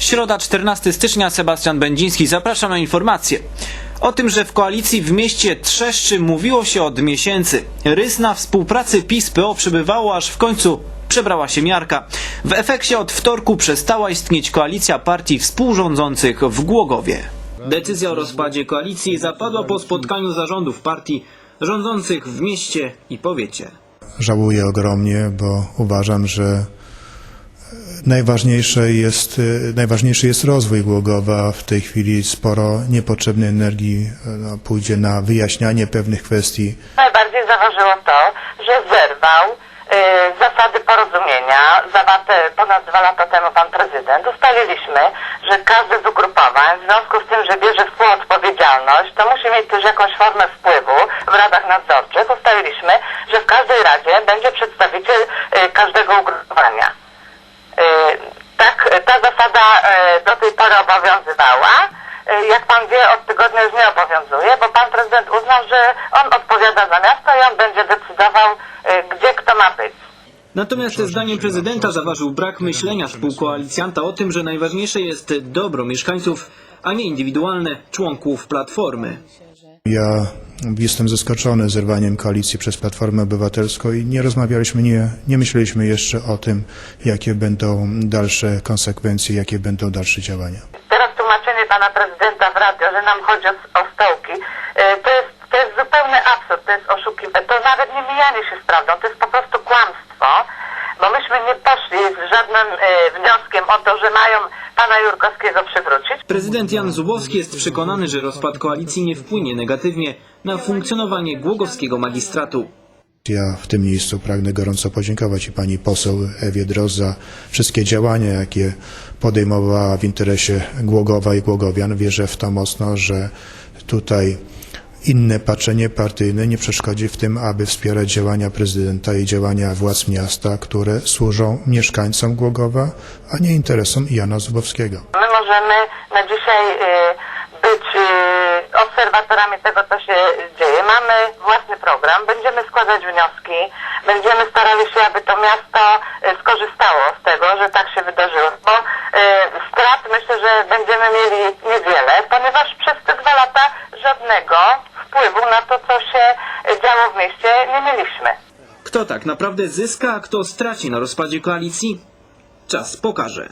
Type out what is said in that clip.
Środa 14 stycznia, Sebastian Będziński. Zapraszam na informacje. O tym, że w koalicji w mieście Trzeszczy mówiło się od miesięcy. Rys na współpracy PiS-PO przybywało, aż w końcu przebrała się miarka. W efekcie od wtorku przestała istnieć koalicja partii współrządzących w Głogowie. Decyzja o rozpadzie koalicji zapadła po spotkaniu zarządów partii rządzących w mieście i powiecie. Żałuję ogromnie, bo uważam, że najważniejsze jest, e, najważniejszy jest rozwój Głogowa. W tej chwili sporo niepotrzebnej energii e, no, pójdzie na wyjaśnianie pewnych kwestii. Najbardziej zaważyło to, że zerwał y, zasady porozumienia zawarte ponad dwa lata temu pan prezydent. Ustaliliśmy, że każde z ugrupowań w związku z tym, że bierze współodpowiedzialność, to musi mieć też jakąś formę wpływu w radach nadzorczych. Ustaliliśmy, że w każdej radzie będzie przedstawiciel y, każdego ugrupowania. Y, ta zasada y, do tej pory obowiązywała. Y, Jak pan wie, od tygodnia już nie obowiązuje, bo pan prezydent uznał, że on odpowiada za miasto i on będzie decydował, gdzie kto ma być. Natomiast zdaniem prezydenta zaważył brak myślenia współkoalicjanta o tym, że najważniejsze jest dobro mieszkańców, a nie indywidualne członków Platformy. Ja jestem zaskoczony zerwaniem koalicji przez Platformę Obywatelską i nie rozmawialiśmy, nie, nie myśleliśmy jeszcze o tym, jakie będą dalsze konsekwencje, jakie będą dalsze działania. Teraz tłumaczenie pana prezydenta w radio, że nam chodzi o, o stołki, y, to jest, to jest zupełny absurd, to jest oszukiwanie, to nawet nie mijanie się z prawdą, to jest po prostu kłamstwo, bo myśmy nie poszli z żadnym y, wnioskiem o to, że mają pana Jurkowskiego przywrócić. Prezydent Jan Zubowski jest przekonany, że rozpad koalicji nie wpłynie negatywnie na funkcjonowanie głogowskiego magistratu. Ja w tym miejscu pragnę gorąco podziękować i pani poseł Ewie Droz za wszystkie działania, jakie podejmowała w interesie Głogowa i Głogowian. Wierzę w to mocno, że tutaj inne patrzenie partyjne nie przeszkodzi w tym, aby wspierać działania prezydenta i działania władz miasta, które służą mieszkańcom Głogowa, a nie interesom Jana Zubowskiego. My możemy na dzisiaj y, być y, obserwatorami tego, co się dzieje. Mamy własny program, będziemy składać wnioski, będziemy starali się, aby to miasto y, skorzystało z tego, że tak się wydarzyło. Bo strat myślę, że będziemy mieli niewiele, ponieważ przez te dwa lata żadnego wpływu na to, co się działo w mieście, nie mieliśmy. Kto tak naprawdę zyska, a kto straci na rozpadzie koalicji? Czas pokaże.